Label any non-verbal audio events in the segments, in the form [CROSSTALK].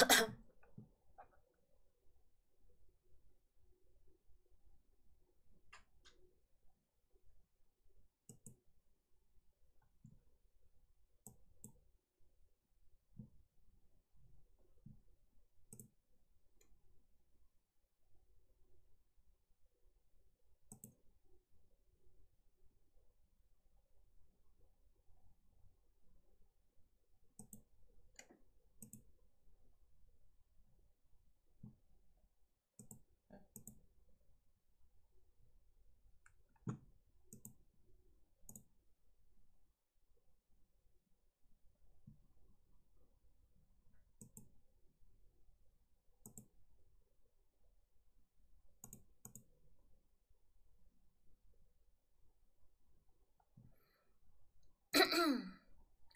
Ahem. [COUGHS]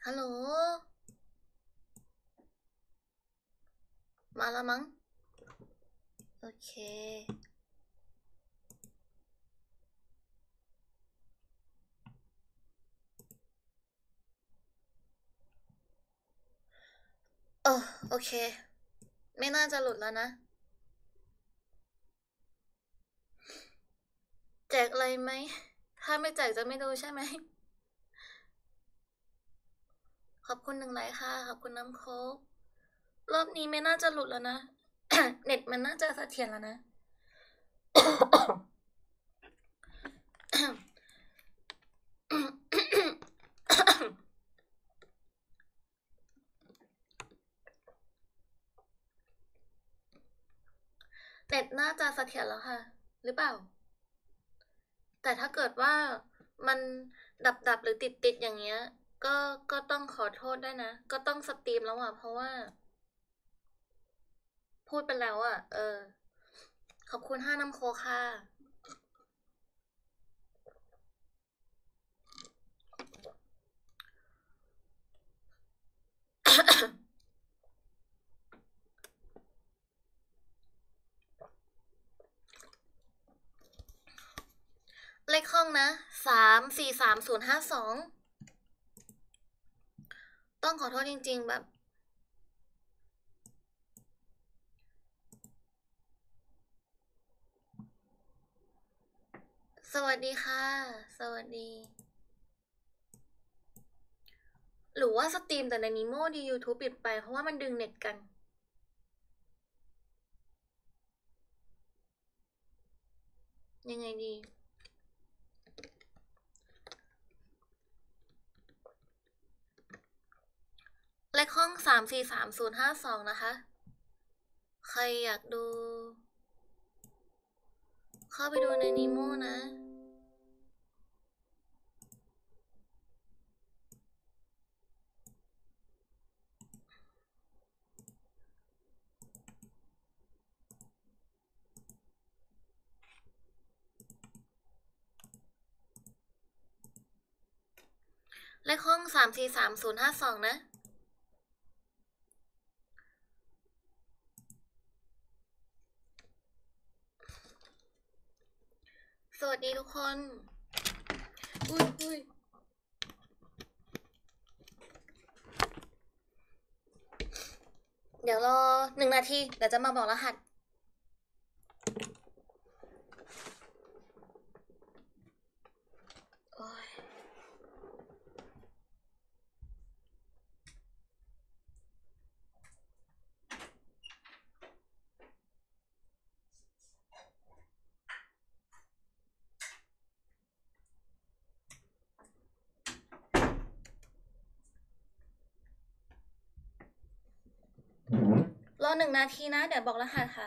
ฮัลโหล มาแล้วมั้ง โอเค เออโอเค ไม่น่าจะหลุดแล้วนะ แจกอะไรไหม ถ้าไม่แจกจะไม่ดูใช่ไหม ข อบคุณหนึ่งไลค์ค่ะ ขอบคุณน้ำโค้กรอบนี้ไม่น่าจะหลุดแล้วนะ เน็ตมันน่าจะเสถียรแล้วนะ เน็ตน่าจะเสถียรแล้วค่ะ หรือเปล่า แต่ถ้าเกิดว่ามันดับดับหรือติดติดอย่างเงี้ย ก็ก็ต้องขอโทษด้วยนะ ก็ต้องสตรีมแล้วอะ เพราะว่า พูดไปแล้วอะ เออ ขอบคุณห้าน้ำโคค่ะเลขห้องนะสามสี่สามศูนย์ห้าสอง ต้องขอโทษจริง ๆ แบบ สวัสดีค่ะ สวัสดี หรือว่าสตรีมแต่ในนิโมดี YouTube ปิดไปเพราะว่ามันดึงเน็ตกันยังไงดี เลขห้องสามสี่สามศูนย์ห้าสองนะคะ ใครอยากดู เข้าไปดูในนิโมนะเลขห้องสามสี่สามศูนย์ห้าสองนะ สวัสดีทุกคน อุ้ยอุ้ยเดี๋ยวรอหนึ่งนาที เดี๋ยวจะมาบอกรหัส หนึ่งนาทีนะ เดี๋ยวบอกรหัสค่ะ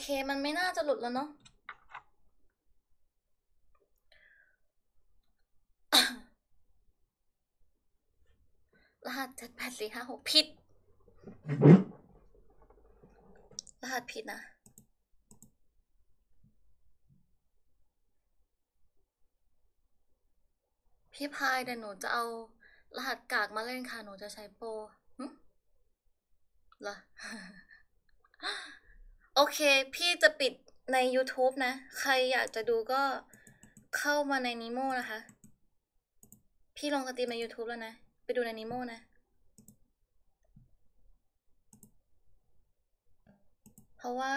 เคมันไม่น่าจะหลุดแล้วเนาะรหัสเจ็ดแปดสี่ห้าหกผิด รหัสผิดนะ พี่พายเดี๋ยวหนูจะเอา รหัสกากมาเล่นค่ะ หนูจะใช้โปรหึเหรอ โอเค พี่จะปิดใน YouTube นะ ใครอยากจะดูก็เข้ามาในนิโมนะคะ พี่ลงสตรีมใน YouTube แล้วนะ ไปดูในนิโมนะ เพราะว่า